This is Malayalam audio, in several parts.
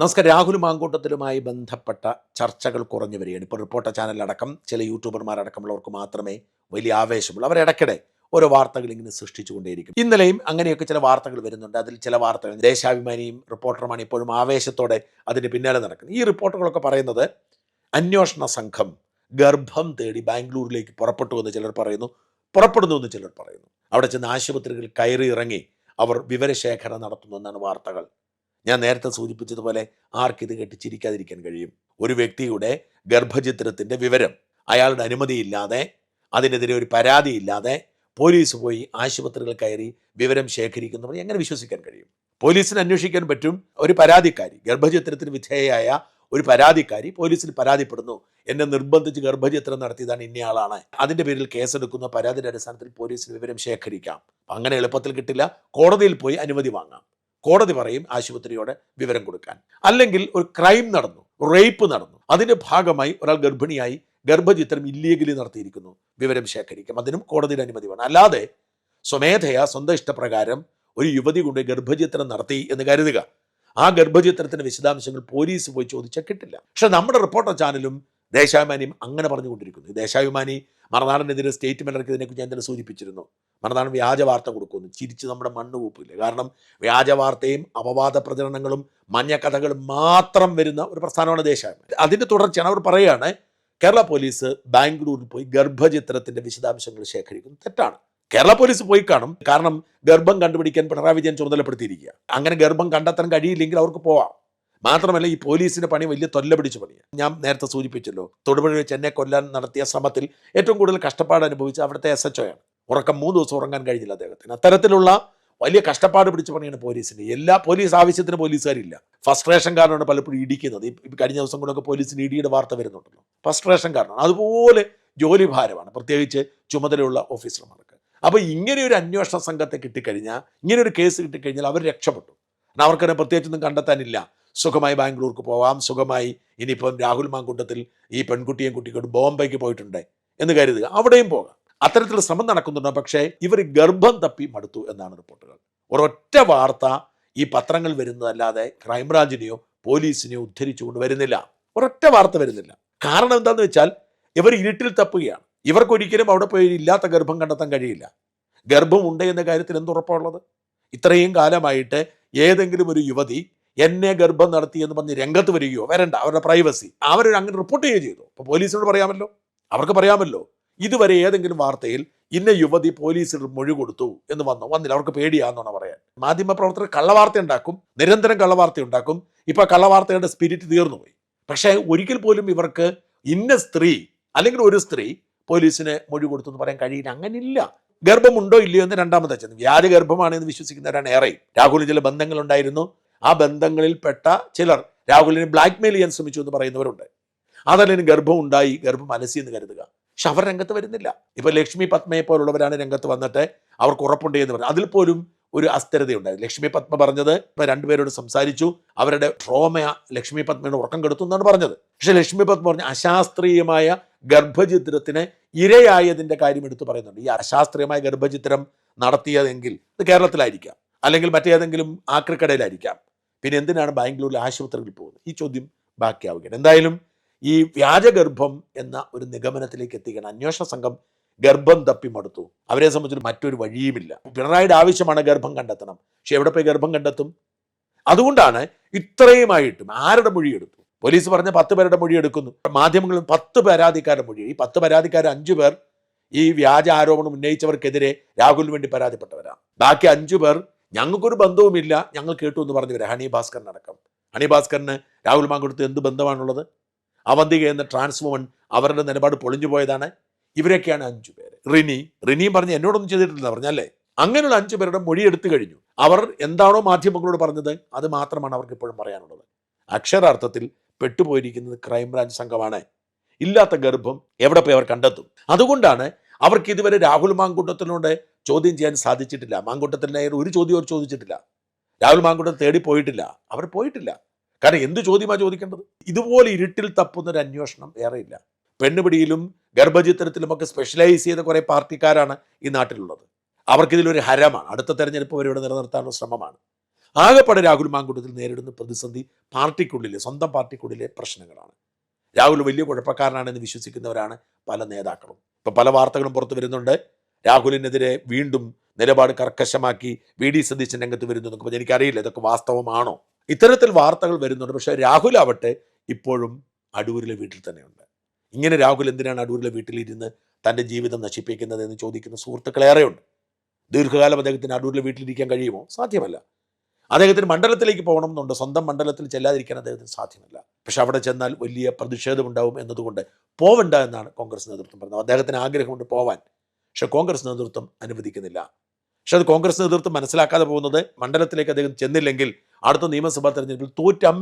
നമസ്കാരം. രാഹുൽ മാങ്കൂട്ടത്തിലുമായി ബന്ധപ്പെട്ട ചർച്ചകൾ കുറഞ്ഞു വരികയാണ്. ഇപ്പോൾ റിപ്പോർട്ടർ ചാനലടക്കം ചില യൂട്യൂബർമാരടക്കമുള്ളവർക്ക് മാത്രമേ വലിയ ആവേശമുള്ളൂ. അവരിടയ്ക്കിടെ ഓരോ വാർത്തകൾ ഇങ്ങനെ സൃഷ്ടിച്ചുകൊണ്ടേയിരിക്കും ഇന്നലെയും അങ്ങനെയൊക്കെ ചില വാർത്തകൾ വരുന്നുണ്ട്. അതിൽ ചില വാർത്തകൾ ദേശാഭിമാനിയും റിപ്പോർട്ടറുമാണ് ഇപ്പോഴും ആവേശത്തോടെ അതിന് പിന്നാലെ നടക്കുന്നത് ഈ റിപ്പോർട്ടുകളൊക്കെ പറയുന്നത് അന്വേഷണ സംഘം ഗർഭം തേടി ബാംഗ്ലൂരിലേക്ക് പുറപ്പെട്ടു എന്ന് ചിലർ പറയുന്നു. പുറപ്പെടുന്നു എന്ന് ചിലർ പറയുന്നു. അവിടെ ചെന്ന് ആശുപത്രികളിൽ കയറി ഇറങ്ങി അവർ വിവരശേഖരണം നടത്തുന്നു എന്നാണ് വാർത്തകൾ. ഞാൻ നേരത്തെ സൂചിപ്പിച്ചതുപോലെ ആർക്കിത് കേട്ട് ചിരിക്കാതിരിക്കാൻ കഴിയും? ഒരു വ്യക്തിയുടെ ഗർഭചിത്രത്തിന്റെ വിവരം അയാളുടെ അനുമതിയില്ലാതെ അതിനെതിരെ ഒരു പരാതിയില്ലാതെ പോലീസ് പോയി ആശുപത്രികൾ കയറി വിവരം ശേഖരിക്കുന്നവർ എങ്ങനെ വിശ്വസിക്കാൻ കഴിയും? പോലീസിന് അന്വേഷിക്കാൻ പറ്റും ഒരു പരാതിക്കാരി ഗർഭചിത്രത്തിന് വിധേയയായ ഒരു പരാതിക്കാരി പോലീസിൽ പരാതിപ്പെടുന്നു. എന്നെ നിർബന്ധിച്ച് ഗർഭചിത്രം നടത്തിയതാണ് ഇന്നയാളാണ് അതിന്റെ പേരിൽ കേസെടുക്കുന്ന പരാതിയുടെ അടിസ്ഥാനത്തിൽ പോലീസിന് വിവരം ശേഖരിക്കാം. അങ്ങനെ എളുപ്പത്തിൽ കിട്ടില്ല. കോടതിയിൽ പോയി അനുമതി വാങ്ങാം. കോടതി പറയും ആശുപത്രിയോടെ വിവരം കൊടുക്കാൻ. അല്ലെങ്കിൽ ഒരു ക്രൈം നടന്നു റേപ്പ് നടന്നു. അതിന്റെ ഭാഗമായി ഒരാൾ ഗർഭിണിയായി ഗർഭചിത്രം ഇല്ലീഗലി നടത്തിയിരിക്കുന്നു. വിവരം ശേഖരിക്കാം. അതിനും കോടതിയുടെ അനുമതി വേണം അല്ലാതെ സ്വമേധയാ സ്വന്തം ഇഷ്ടപ്രകാരം ഒരു യുവതി കൊണ്ട് ഗർഭചിത്രം നടത്തി എന്ന് കരുതുക. ആ ഗർഭചിത്രത്തിന്റെ വിശദാംശങ്ങൾ പോലീസ് പോയി ചോദിച്ചാൽ കിട്ടില്ല. പക്ഷെ നമ്മുടെ റിപ്പോർട്ടർ ചാനലും ദേശാഭിമാനിയും അങ്ങനെ പറഞ്ഞുകൊണ്ടിരിക്കുന്നു. ദേശാഭിമാനി മറുനാടനെതിരെ സ്റ്റേറ്റ്മെന്റ് ഇറക്കിയതിനെക്കുറിച്ച് ഞാൻ തന്നെ സൂചിപ്പിച്ചിരുന്നു. മറുനാടൻ വ്യാജ വാർത്ത കൊടുക്കുന്നു ചിരിച്ച് നമ്മുടെ മണ്ണ് കൂപ്പില്ല? കാരണം വ്യാജ വാർത്തയും അപവാദ പ്രചരണങ്ങളും മഞ്ഞക്കഥകളും മാത്രം വരുന്ന ഒരു പ്രസ്ഥാനമാണ് ദേശാഭിമാനി. അതിന്റെ തുടർച്ചയാണ് അവർ പറയുകയാണ് കേരള പോലീസ് ബാംഗ്ലൂരിൽ പോയി ഗർഭചിത്രത്തിന്റെ വിശദാംശങ്ങൾ ശേഖരിക്കുന്നു. തെറ്റാണ്. കേരള പോലീസ് പോയി കാണും. കാരണം ഗർഭം കണ്ടുപിടിക്കാൻ പിണറായി വിജയൻ ചുമതലപ്പെടുത്തിയിരിക്കുക അങ്ങനെ ഗർഭം കണ്ടെത്താൻ കഴിയില്ലെങ്കിൽ അവർക്ക് പോവാം. മാത്രമല്ല ഈ പോലീസിന്റെ പണി വലിയ തൊല്ല പിടിച്ച പണിയാണ് ഞാൻ നേരത്തെ സൂചിപ്പിച്ചല്ലോ തൊടുപുഴ വെച്ച് എന്നെ കൊല്ലാൻ നടത്തിയ ശ്രമത്തിൽ ഏറ്റവും കൂടുതൽ കഷ്ടപ്പാട് അനുഭവിച്ച അവിടുത്തെ എസ് എച്ച് ഒയാണ് ഉറക്കം മൂന്ന് ദിവസം ഉറങ്ങാൻ കഴിഞ്ഞില്ല അദ്ദേഹത്തിന്. അത്തരത്തിലുള്ള വലിയ കഷ്ടപ്പാട് പിടിച്ച പണിയാണ് പോലീസിന് എല്ലാ പോലീസ് ആവശ്യത്തിന് പോലീസുകാരില്ല. ഫസ്ട്രേഷൻ കാരണമാണ് പലപ്പോഴും ഇടിക്കുന്നത്. ഈ കഴിഞ്ഞ ദിവസം കൂടെയൊക്കെ പോലീസിന് ഇടിയുടെ വാർത്ത വരുന്നുണ്ടല്ലോ. ഫസ്ട്രേഷൻ കാരണം അതുപോലെ ജോലി ഭാരമാണ്. പ്രത്യേകിച്ച് ചുമതലയുള്ള ഓഫീസർമാർക്ക്. അപ്പോൾ ഇങ്ങനെ ഒരു അന്വേഷണ സംഘത്തെ കിട്ടിക്കഴിഞ്ഞാൽ ഇങ്ങനെ ഒരു കേസ് കിട്ടിക്കഴിഞ്ഞാൽ അവർ രക്ഷപ്പെട്ടു. കാരണം അവർക്കതിനെ പ്രത്യേകിച്ചൊന്നും കണ്ടെത്താനില്ല. സുഖമായി ബാംഗ്ലൂർക്ക് പോവാം. സുഖമായി ഇനിയിപ്പം രാഹുൽ മാങ്കൂട്ടത്തിൽ ഈ പെൺകുട്ടിയും കുട്ടിക്കോട്ട് ബോംബെക്ക് പോയിട്ടുണ്ട് എന്ന് കരുതുക. അവിടെയും പോകാം. അത്തരത്തിലുള്ള ശ്രമം നടക്കുന്നുണ്ട്. പക്ഷേ ഇവർ ഗർഭം തപ്പി മടുത്തു എന്നാണ് റിപ്പോർട്ടുകൾ. ഒരൊറ്റ വാർത്ത ഈ പത്രങ്ങൾ വരുന്നതല്ലാതെ ക്രൈംബ്രാഞ്ചിനെയോ പോലീസിനെയോ ഉദ്ധരിച്ചുകൊണ്ട് വരുന്നില്ല. ഒരൊറ്റ വാർത്ത വരുന്നില്ല. കാരണം എന്താണെന്ന് വെച്ചാൽ ഇവർ ഇരുട്ടിൽ തപ്പുകയാണ്. ഇവർക്കൊരിക്കലും അവിടെ പോയി ഇല്ലാത്ത ഗർഭം കണ്ടെത്താൻ കഴിയില്ല. ഗർഭമുണ്ട് എന്ന കാര്യത്തിൽ എന്തുറപ്പുള്ളത് ഇത്രയും കാലമായിട്ട് ഏതെങ്കിലും ഒരു യുവതി എന്നെ ഗർഭം നടത്തി എന്ന് പറഞ്ഞ് രംഗത്ത് വരികയോ വരണ്ട അവരുടെ പ്രൈവസി അവർ അങ്ങനെ റിപ്പോർട്ട് ചെയ്യുകയോ ചെയ്തു. അപ്പോൾ പോലീസിനോട് പറയാമല്ലോ? അവർക്ക് പറയാമല്ലോ? ഇതുവരെ ഏതെങ്കിലും വാർത്തയിൽ ഇന്ന യുവതി പോലീസിൽ മൊഴി കൊടുത്തു എന്ന് വന്നു. വന്നില്ല അവർക്ക് പേടിയാന്നാണ് പറയാൻ. മാധ്യമപ്രവർത്തകർ കള്ളവാർത്ത ഉണ്ടാക്കും നിരന്തരം കള്ളവാർത്ത ഉണ്ടാക്കും. ഇപ്പൊ കള്ളവാർത്തയുടെ സ്പിരിറ്റ് തീർന്നു പോയി. പക്ഷേ ഒരിക്കൽ പോലും ഇവർക്ക് ഇന്ന സ്ത്രീ അല്ലെങ്കിൽ ഒരു സ്ത്രീ പോലീസിന് മൊഴി കൊടുത്തു എന്ന് പറയാൻ കഴിയില്ല. അങ്ങനില്ല. ഗർഭമുണ്ടോ ഇല്ലയോ എന്ന് രണ്ടാമത്തെ ചെന്ന് വ്യാജ ഗർഭമാണ് എന്ന് വിശ്വസിക്കുന്നവരാണ് ഏറെ രാഹുലിന് ചില ബന്ധങ്ങളുണ്ടായിരുന്നു. ആ ബന്ധങ്ങളിൽപ്പെട്ട ചിലർ രാഹുലിനെ ബ്ലാക്ക്മെയിൽ ചെയ്യാൻ ശ്രമിച്ചു എന്ന് പറയുന്നവരുണ്ട്. അതല്ലെങ്കിൽ ഗർഭം ഉണ്ടായി ഗർഭം അലസി എന്ന് കരുതുക. പക്ഷെ അവർ രംഗത്ത് വരുന്നില്ല. ഇപ്പൊ ലക്ഷ്മി പത്മയെ പോലുള്ളവരാണ് രംഗത്ത് വന്നിട്ട് അവർക്ക് ഉറപ്പുണ്ട് എന്ന് പറഞ്ഞു. അതിൽ പോലും ഒരു അസ്ഥിരതയുണ്ടായി. ലക്ഷ്മി പത്മ പറഞ്ഞത് ഇപ്പൊ രണ്ടുപേരോട് സംസാരിച്ചു. അവരുടെ ട്രോമ ലക്ഷ്മി പത്മയുടെ ഉറക്കം കെടുത്തു എന്നാണ് പറഞ്ഞത്. പക്ഷെ ലക്ഷ്മി പത്മ പറഞ്ഞ അശാസ്ത്രീയമായ ഗർഭചിത്രത്തിന് ഇരയായതിന്റെ കാര്യം എടുത്തു പറയുന്നുണ്ട്. ഈ അശാസ്ത്രീയമായ ഗർഭചിത്രം നടത്തിയതെങ്കിൽ ഇത് കേരളത്തിലായിരിക്കാം. അല്ലെങ്കിൽ മറ്റേതെങ്കിലും ആക്രിക്കടയിലായിരിക്കാം പിന്നെ എന്തിനാണ് ബാംഗ്ലൂരിൽ ആശുപത്രിയിൽ പോകുന്നത്? ഈ ചോദ്യം ബാക്കിയാവുകയാണ്. എന്തായാലും ഈ വ്യാജഗർഭം എന്ന ഒരു നിഗമനത്തിലേക്ക് എത്തിക്കണം. അന്വേഷണ സംഘം ഗർഭം തപ്പി മടുത്തു. അവരെ സംബന്ധിച്ച് മറ്റൊരു വഴിയുമില്ല. പിണറായിയുടെ ആവശ്യമാണ് ഗർഭം കണ്ടെത്തണം. പക്ഷെ എവിടെ പോയി ഗർഭം കണ്ടെത്തും? അതുകൊണ്ടാണ് ഇത്രയുമായിട്ടും ആരുടെ മൊഴി എടുത്തു? പോലീസ് പറഞ്ഞ പത്ത് പേരുടെ മൊഴി എടുക്കുന്നു. മാധ്യമങ്ങളും പത്ത് പരാതിക്കാരുടെ മൊഴി. ഈ പത്ത് പരാതിക്കാർ അഞ്ചു പേർ ഈ വ്യാജ ആരോപണം ഉന്നയിച്ചവർക്കെതിരെ രാഹുലിന് വേണ്ടി പരാതിപ്പെട്ടവരാണ്. ബാക്കി അഞ്ചു പേർ ഞങ്ങൾക്കൊരു ബന്ധവുമില്ല. ഞങ്ങൾ കേട്ടു എന്ന് പറഞ്ഞവരെ. ഹണി ഭാസ്കറിനടക്കം ഹണി ഭാസ്കറിന് രാഹുൽ മാങ്കുടുത്ത് എന്ത് ബന്ധമാണുള്ളത്? അവന്തിക എന്ന ട്രാൻസ്ഫോമൻ അവരുടെ നിലപാട് പൊളിഞ്ഞു പോയതാണ്. ഇവരൊക്കെയാണ് അഞ്ചു പേര്. റിനി. റിനിയും പറഞ്ഞ് എന്നോടൊന്നും ചെയ്തിട്ടില്ല പറഞ്ഞല്ലേ അങ്ങനെയുള്ള അഞ്ചു പേരുടെ മൊഴി എടുത്തു കഴിഞ്ഞു. അവർ എന്താണോ മാധ്യമങ്ങളോട് പറഞ്ഞത് അത് മാത്രമാണ് അവർക്ക് ഇപ്പോഴും പറയാനുള്ളത്. അക്ഷരാർത്ഥത്തിൽ പെട്ടുപോയിരിക്കുന്നത് ക്രൈംബ്രാഞ്ച് സംഘമാണ്. ഇല്ലാത്ത ഗർഭം എവിടെ പോയി അവർ കണ്ടെത്തും? അതുകൊണ്ടാണ് അവർക്ക് ഇതുവരെ രാഹുൽ മാങ്കൂട്ടത്തിനോട് ചോദ്യം ചെയ്യാൻ സാധിച്ചിട്ടില്ല. മാങ്കൂട്ടത്തിന്റെ ഒരു ചോദ്യം അവർ ചോദിച്ചിട്ടില്ല. രാഹുൽ മാങ്കൂട്ടം തേടി പോയിട്ടില്ല. അവർ പോയിട്ടില്ല. കാരണം എന്ത് ചോദ്യമാണ് ചോദിക്കേണ്ടത്? ഇതുപോലെ ഇരുട്ടിൽ തപ്പുന്ന ഒരു അന്വേഷണം ഏറെയില്ല പെണ്ണുപിടിയിലും ഗർഭചിത്രത്തിലുമൊക്കെ സ്പെഷ്യലൈസ് ചെയ്ത കുറേ പാർട്ടിക്കാരാണ് ഈ നാട്ടിലുള്ളത്. അവർക്കിതിലൊരു ഹരമാണ്. അടുത്ത തെരഞ്ഞെടുപ്പ് വരെ ഇവിടെ നിലനിർത്താനുള്ള ശ്രമമാണ്. ആകെപ്പാടെ രാഹുൽ മാങ്കൂട്ടത്തിൽ നേരിടുന്ന പ്രതിസന്ധി പാർട്ടിക്കുള്ളിലെ സ്വന്തം പാർട്ടിക്കുള്ളിലെ പ്രശ്നങ്ങളാണ്. രാഹുൽ വലിയ കുഴപ്പക്കാരനാണെന്ന് വിശ്വസിക്കുന്നവരാണ് പല നേതാക്കളും. ഇപ്പം പല വാർത്തകളും പുറത്തു വരുന്നുണ്ട്. രാഹുലിനെതിരെ വീണ്ടും നിലപാട് കർക്കശമാക്കി വി ഡി സതീശൻ രംഗത്ത് വരുന്നു എന്നൊക്കെ എനിക്കറിയില്ല ഇതൊക്കെ വാസ്തവമാണോ? ഇത്തരത്തിൽ വാർത്തകൾ വരുന്നുണ്ട് പക്ഷേ രാഹുൽ ആവട്ടെ ഇപ്പോഴും അടൂരിലെ വീട്ടിൽ തന്നെയുണ്ട്. ഇങ്ങനെ രാഹുൽ എന്തിനാണ് അടൂരിലെ വീട്ടിലിരുന്ന് തന്റെ ജീവിതം നശിപ്പിക്കുന്നത് എന്ന് ചോദിക്കുന്ന സുഹൃത്തുക്കളേറെയുണ്ട് ദീർഘകാലം അദ്ദേഹത്തിന് അടൂരിലെ വീട്ടിലിരിക്കാൻ കഴിയുമോ? സാധ്യമല്ല. അദ്ദേഹത്തിന് മണ്ഡലത്തിലേക്ക് പോകണം എന്നുണ്ട് സ്വന്തം മണ്ഡലത്തിൽ ചെല്ലാതിരിക്കാൻ അദ്ദേഹത്തിന് സാധ്യമല്ല. പക്ഷെ അവിടെ ചെന്നാൽ വലിയ പ്രതിഷേധമുണ്ടാവും എന്നതുകൊണ്ട് പോവണ്ട എന്നാണ് കോൺഗ്രസ് നേതൃത്വം പറഞ്ഞത്. അദ്ദേഹത്തിന് ആഗ്രഹമുണ്ട് പോവാൻ. പക്ഷെ കോൺഗ്രസ് നേതൃത്വം അനുവദിക്കുന്നില്ല. പക്ഷെ അത് കോൺഗ്രസ് നേതൃത്വം മനസ്സിലാക്കാതെ പോകുന്നത് മണ്ഡലത്തിലേക്ക് അദ്ദേഹം ചെന്നില്ലെങ്കിൽ അടുത്ത നിയമസഭാ തെരഞ്ഞെടുപ്പിൽ തോറ്റം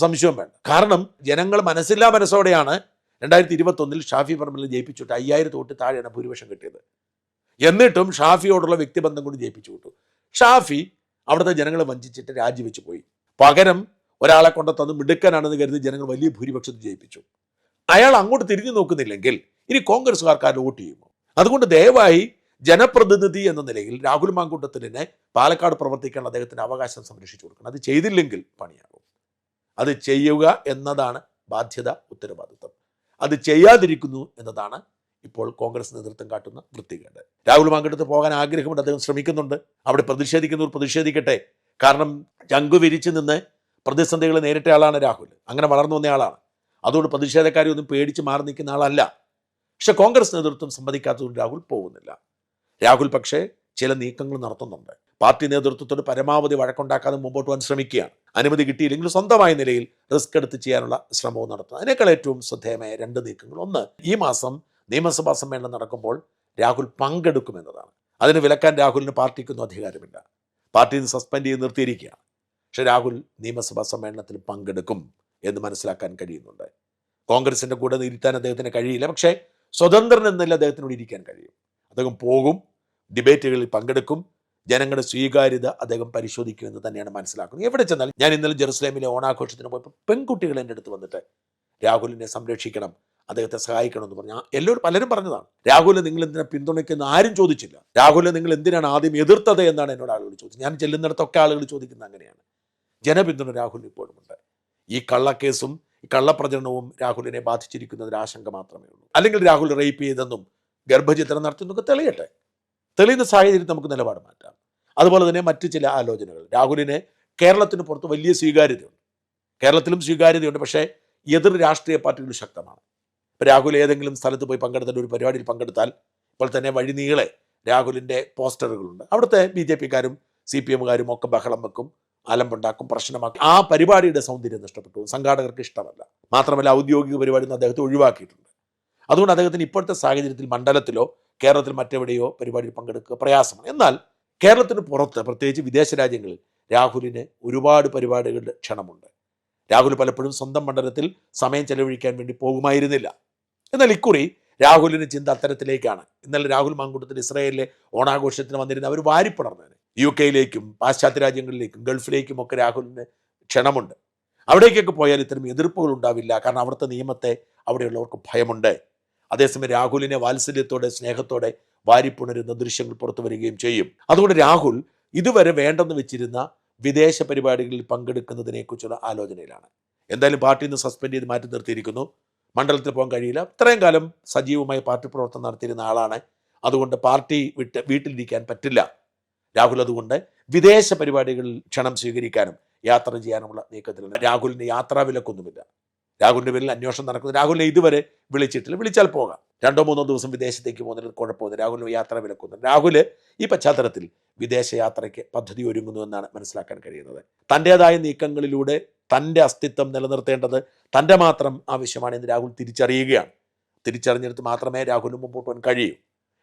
സംശയം വേണ്ട. കാരണം ജനങ്ങൾ മനസ്സില്ലാ മനസ്സോടെയാണ് രണ്ടായിരത്തി ഇരുപത്തൊന്നിൽ ഷാഫി പറമ്പിൽ ജയിപ്പിച്ചിട്ട് അയ്യായിരം തൊട്ട് താഴെയാണ് ഭൂരിപക്ഷം കിട്ടിയത്. എന്നിട്ടും ഷാഫിയോടുള്ള വ്യക്തിബന്ധം കൊണ്ട് ജയിപ്പിച്ചു വിട്ടു. ഷാഫി അവിടുത്തെ ജനങ്ങളെ വഞ്ചിച്ചിട്ട് രാജിവെച്ച് പോയി. പകരം ഒരാളെ കൊണ്ട് തന്ന് മിടുക്കനാണെന്ന് കരുതി ജനങ്ങൾ വലിയ ഭൂരിപക്ഷത്തിൽ ജയിപ്പിച്ചു. അയാൾ അങ്ങോട്ട് തിരിഞ്ഞു നോക്കുന്നില്ലെങ്കിൽ ഇനി കോൺഗ്രസ്സുകാർക്ക് വോട്ട് ചെയ്യുമോ? അതുകൊണ്ട് ദയവായി ജനപ്രതിനിധി എന്ന നിലയിൽ രാഹുൽ മാങ്കൂട്ടത്തിനെ പാലക്കാട് പ്രവർത്തിക്കാൻ അദ്ദേഹത്തിന് അവകാശം സംരക്ഷിച്ചു കൊടുക്കണം. അത് ചെയ്തില്ലെങ്കിൽ പണിയാകും. അത് ചെയ്യുക എന്നതാണ് ബാധ്യത ഉത്തരവാദിത്വം. അത് ചെയ്യാതിരിക്കുന്നു എന്നതാണ് ഇപ്പോൾ കോൺഗ്രസ് നേതൃത്വം കാട്ടുന്ന വൃത്തികേട്. രാഹുൽ മാങ്കുണ്ടത്ത് പോകാൻ ആഗ്രഹമുണ്ട് അദ്ദേഹം ശ്രമിക്കുന്നുണ്ട്. അവിടെ പ്രതിഷേധിക്കുന്നവർ പ്രതിഷേധിക്കട്ടെ. കാരണം ചങ്കു വിരിച്ചു നിന്ന് പ്രതിസന്ധികൾ നേരിട്ട ആളാണ് രാഹുൽ. അങ്ങനെ വളർന്നു വന്ന ആളാണ് അതുകൊണ്ട് പ്രതിഷേധക്കാരെ ഒന്നും പേടിച്ച് മാറി നിൽക്കുന്ന ആളല്ല. പക്ഷെ കോൺഗ്രസ് നേതൃത്വം സമ്മതിക്കാത്തതുകൊണ്ട് രാഹുൽ പോകുന്നില്ല. രാഹുൽ പക്ഷേ ചില നീക്കങ്ങൾ നടത്തുന്നുണ്ട്. പാർട്ടി നേതൃത്വത്തോട് പരമാവധി വഴക്കുണ്ടാക്കാതെ മുമ്പോട്ട് പോകാൻ ശ്രമിക്കുകയാണ്. അനുമതി കിട്ടിയില്ലെങ്കിൽ സ്വന്തമായ നിലയിൽ റിസ്ക് എടുത്ത് ചെയ്യാനുള്ള ശ്രമവും നടത്തുന്നു. അതിനേക്കാൾ ഏറ്റവും ശ്രദ്ധേയമായ രണ്ട് നീക്കങ്ങൾ. ഒന്ന് ഈ മാസം നിയമസഭാ സമ്മേളനം നടക്കുമ്പോൾ രാഹുൽ പങ്കെടുക്കുമെന്നതാണ് അതിന് വിലക്കാൻ രാഹുലിന് പാർട്ടിക്കൊന്നും അധികാരമില്ല. പാർട്ടിയിൽ നിന്ന് സസ്പെൻഡ് ചെയ്ത് നിർത്തിയിരിക്കുകയാണ്. പക്ഷേ രാഹുൽ നിയമസഭാ സമ്മേളനത്തിൽ പങ്കെടുക്കും എന്ന് മനസ്സിലാക്കാൻ കഴിയുന്നുണ്ട്. കോൺഗ്രസിന്റെ കൂടെ ഇരുത്താൻ അദ്ദേഹത്തിന് കഴിയില്ല. പക്ഷേ സ്വതന്ത്രൻ എന്നല്ല അദ്ദേഹത്തിനോട് ഇരിക്കാൻ കഴിയും. അദ്ദേഹം പോകും ഡിബേറ്റുകളിൽ പങ്കെടുക്കും ജനങ്ങളുടെ സ്വീകാര്യത അദ്ദേഹം പരിശോധിക്കും എന്ന് തന്നെയാണ് മനസ്സിലാക്കുന്നത്. എവിടെ ചെന്നാലും ഞാൻ ഇന്നലെ ജെറുസലേമിലെ ഓണാഘോഷത്തിന് പോയപ്പോൾ പെൺകുട്ടികൾ എന്റെ അടുത്ത് വന്നിട്ട് രാഹുലിനെ സംരക്ഷിക്കണം അദ്ദേഹത്തെ സഹായിക്കണം എന്ന് പറഞ്ഞു. എല്ലാവരും പലരും പറഞ്ഞതാണ് രാഹുലെ നിങ്ങൾ എന്തിനാ പിന്തുണയ്ക്കുന്ന? ആരും ചോദിച്ചില്ല. രാഹുലെ നിങ്ങൾ എന്തിനാണ് ആദ്യം എതിർത്തത്? എന്നാണ് എന്നോട് ആളുകൾ ചോദിച്ചത്. ഞാൻ ചെല്ലുന്നിടത്തൊക്കെ ആളുകൾ ചോദിക്കുന്നത് അങ്ങനെയാണ്. ജനപിന്തുണ രാഹുലിന് ഇപ്പോഴുമുണ്ട്. ഈ കള്ളക്കേസും ഈ കള്ളപ്രചരണവും രാഹുലിനെ ബാധിച്ചിരിക്കുന്നതിന് ആശങ്ക മാത്രമേ ഉള്ളൂ. അല്ലെങ്കിൽ രാഹുൽ റേപ്പ് ചെയ്തെന്നും ഗർഭചിത്രം നടത്തുന്നൊക്കെ തെളിയട്ടെ. തെളിയുന്ന സാഹചര്യം നമുക്ക് നിലപാട് മാറ്റാം. അതുപോലെ തന്നെ മറ്റ് ചില ആലോചനകൾ. രാഹുലിനെ കേരളത്തിന് പുറത്ത് വലിയ സ്വീകാര്യതയുണ്ട്. കേരളത്തിലും സ്വീകാര്യതയുണ്ട്. പക്ഷേ എതിർ രാഷ്ട്രീയ പാർട്ടികൾ ശക്തമാണ്. ഇപ്പോൾ രാഹുൽ ഏതെങ്കിലും സ്ഥലത്ത് പോയി പങ്കെടുത്തിട്ട് ഒരു പരിപാടിയിൽ പങ്കെടുത്താൽ ഇപ്പോൾ തന്നെ വഴി നീളെ രാഹുലിന്റെ പോസ്റ്ററുകളുണ്ട്. അവിടുത്തെ ബി ജെ പിക്കാരും സി പി എമ്മുകാരും ഒക്കെ ബഹളം വെക്കും. അലമ്പുണ്ടാക്കും പ്രശ്നമാക്കും. ആ പരിപാടിയുടെ സൗന്ദര്യം നഷ്ടപ്പെട്ടു. സംഘാടകർക്ക് ഇഷ്ടമല്ല. മാത്രമല്ല ഔദ്യോഗിക പരിപാടി നിന്ന് അദ്ദേഹത്തെ ഒഴിവാക്കിയിട്ടുണ്ട്. അതുകൊണ്ട് അദ്ദേഹത്തിന് ഇപ്പോഴത്തെ സാഹചര്യത്തിൽ മണ്ഡലത്തിലോ കേരളത്തിൽ മറ്റെവിടെയോ പരിപാടിയിൽ പങ്കെടുക്കുക പ്രയാസമാണ്. എന്നാൽ കേരളത്തിന് പുറത്ത് പ്രത്യേകിച്ച് വിദേശ രാജ്യങ്ങളിൽ രാഹുലിന് ഒരുപാട് പരിപാടികളുടെ ക്ഷണമുണ്ട്. രാഹുൽ പലപ്പോഴും സ്വന്തം മണ്ഡലത്തിൽ സമയം ചെലവഴിക്കാൻ വേണ്ടി പോകുമായിരുന്നില്ല. എന്നാൽ ഇക്കുറി രാഹുലിന് ചിന്ത അത്തരത്തിലേക്കാണ്. ഇന്നലെ രാഹുൽ മാങ്കൂട്ടത്തിൽ ഇസ്രായേലിലെ ഓണാഘോഷത്തിന് വന്നിരുന്ന അവർ വാരിപ്പടർന്നതിന് യു കെയിലേക്കും പാശ്ചാത്യ രാജ്യങ്ങളിലേക്കും ഗൾഫിലേക്കും ഒക്കെ രാഹുലിന് ക്ഷണമുണ്ട്. അവിടേക്കൊക്കെ പോയാൽ ഇത്തരം എതിർപ്പുകൾ ഉണ്ടാവില്ല. കാരണം അവിടുത്തെ നിയമത്തെ അവിടെയുള്ളവർക്ക് ഭയമുണ്ട്. അതേസമയം രാഹുലിനെ വാത്സല്യത്തോടെ സ്നേഹത്തോടെ വാരിപ്പുണരുന്ന ദൃശ്യങ്ങൾ പുറത്തു വരികയും ചെയ്യും. അതുകൊണ്ട് രാഹുൽ ഇതുവരെ വേണ്ടെന്ന് വെച്ചിരുന്ന വിദേശ പരിപാടികളിൽ പങ്കെടുക്കുന്നതിനെക്കുറിച്ചുള്ള ആലോചനയിലാണ്. എന്തായാലും പാർട്ടിയിൽ നിന്ന് സസ്പെൻഡ് ചെയ്ത് മാറ്റി നിർത്തിയിരിക്കുന്നു. മണ്ഡലത്തിൽ പോകാൻ കഴിയില്ല. ഇത്രയും കാലം സജീവമായി പാർട്ടി പ്രവർത്തനം നടത്തിയിരുന്ന ആളാണ്. അതുകൊണ്ട് പാർട്ടി വിട്ട് വീട്ടിലിരിക്കാൻ പറ്റില്ല. രാഹുൽ അതുകൊണ്ട് വിദേശ പരിപാടികളിൽ ക്ഷണം സ്വീകരിക്കാനും യാത്ര ചെയ്യാനുമുള്ള നീക്കത്തിലാണ് രാഹുലിന് യാത്രാ വിലക്കൊന്നുമില്ല. രാഹുലിന്റെ പേരിൽ അന്വേഷണം നടക്കുന്നത് രാഹുലിനെ ഇതുവരെ വിളിച്ചിട്ടില്ല. വിളിച്ചാൽ പോകാം. രണ്ടോ മൂന്നോ ദിവസം വിദേശത്തേക്ക് പോകുന്നതിന് കുഴപ്പമൊന്നും രാഹുലിന് യാത്ര വിലക്കുന്നു രാഹുൽ ഈ പശ്ചാത്തലത്തിൽ വിദേശ യാത്രയ്ക്ക് പദ്ധതി ഒരുങ്ങുന്നു എന്നാണ് മനസ്സിലാക്കാൻ കഴിയുന്നത്. തന്റെതായ നീക്കങ്ങളിലൂടെ തന്റെ അസ്തിത്വം നിലനിർത്തേണ്ടത് തന്റെ മാത്രം ആവശ്യമാണ് എന്ന് രാഹുൽ തിരിച്ചറിയുകയാണ്. തിരിച്ചറിഞ്ഞെടുത്ത് മാത്രമേ രാഹുലിന് മുമ്പോട്ട് പോകാൻ കഴിയൂ.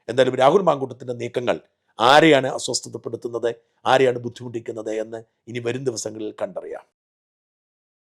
എന്തായാലും രാഹുൽ മാങ്കൂട്ടത്തിന്റെ നീക്കങ്ങൾ ആരെയാണ് അസ്വസ്ഥതപ്പെടുത്തുന്നത്? ആരെയാണ് ബുദ്ധിമുട്ടിക്കുന്നത് എന്ന് ഇനി വരും ദിവസങ്ങളിൽ കണ്ടറിയാം.